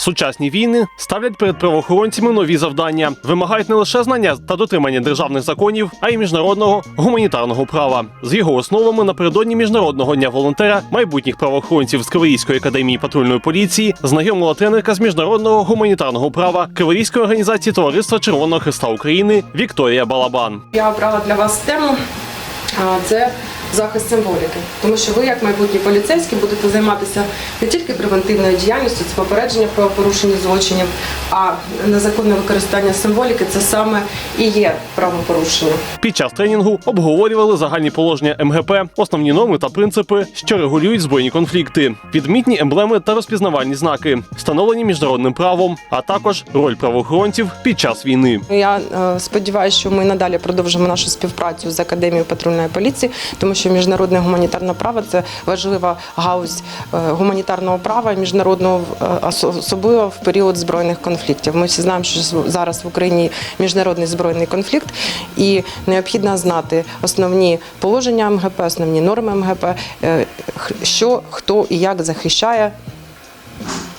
Сучасні війни ставлять перед правоохоронцями нові завдання, вимагають не лише знання та дотримання державних законів, а й міжнародного гуманітарного права. З його основами напередодні міжнародного дня волонтера майбутніх правоохоронців з Криворізької академії патрульної поліції знайомила тренерка з міжнародного гуманітарного права Криворізької організації Товариства Червоного Христа України Вікторія Балабан. Я обрала для вас тему це захист символіки, тому що ви, як майбутні поліцейські, будете займатися не тільки превентивною діяльністю, це попередження правопорушень і злочинів, а незаконне використання символіки це саме і є правопорушення. Під час тренінгу обговорювали загальні положення МГП, основні норми та принципи, що регулюють збройні конфлікти, відмітні емблеми та розпізнавальні знаки, встановлені міжнародним правом, а також роль правоохоронців під час війни. Я е, сподіваюся, що ми надалі продовжимо нашу співпрацю з академією патрульної поліції, тому що міжнародне гуманітарне право це важлива гаузь е, гуманітарного права і міжнародного е, особливо в період збройних конфліктів. Ми всі знаємо, що зараз в Україні міжнародний збройний конфлікт, і необхідно знати основні положення МГП, основні норми МГП, е, що хто і як захищає,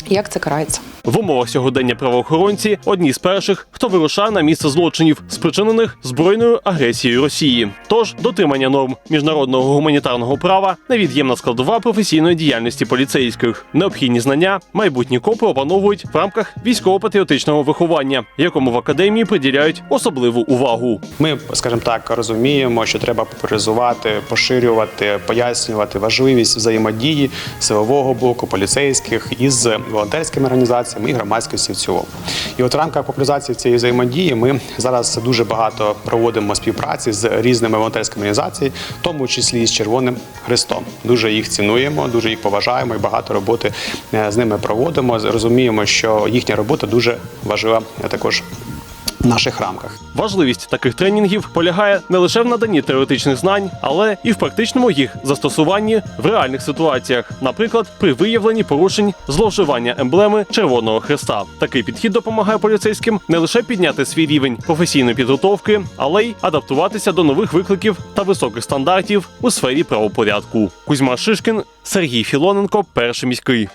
як це карається. В умовах сьогодення правоохоронці одні з перших, хто вирушає на місце злочинів, спричинених збройною агресією Росії. Тож дотримання норм міжнародного гуманітарного права невід'ємна складова професійної діяльності поліцейських. Необхідні знання майбутні копи опановують в рамках військово-патріотичного виховання, якому в академії приділяють особливу увагу. Ми, скажімо так, розуміємо, що треба популяризувати, поширювати, пояснювати важливість взаємодії силового блоку, поліцейських із волонтерськими організаціями і громадськості в цілому. І от в рамках популяризації цієї взаємодії ми зараз дуже багато проводимо співпраці з різними волонтерськими організаціями, в тому числі з Червоним Христом. Дуже їх цінуємо, дуже їх поважаємо і багато роботи е, з ними проводимо. Розуміємо, що їхня робота дуже важлива також наших рамках. Важливість таких тренінгів полягає не лише в наданні теоретичних знань, але і в практичному їх застосуванні в реальних ситуаціях, наприклад, при виявленні порушень зловживання емблеми Червоного Хреста. Такий підхід допомагає поліцейським не лише підняти свій рівень професійної підготовки, але й адаптуватися до нових викликів та високих стандартів у сфері правопорядку. Кузьма Шишкін, Сергій Філоненко, перший міський.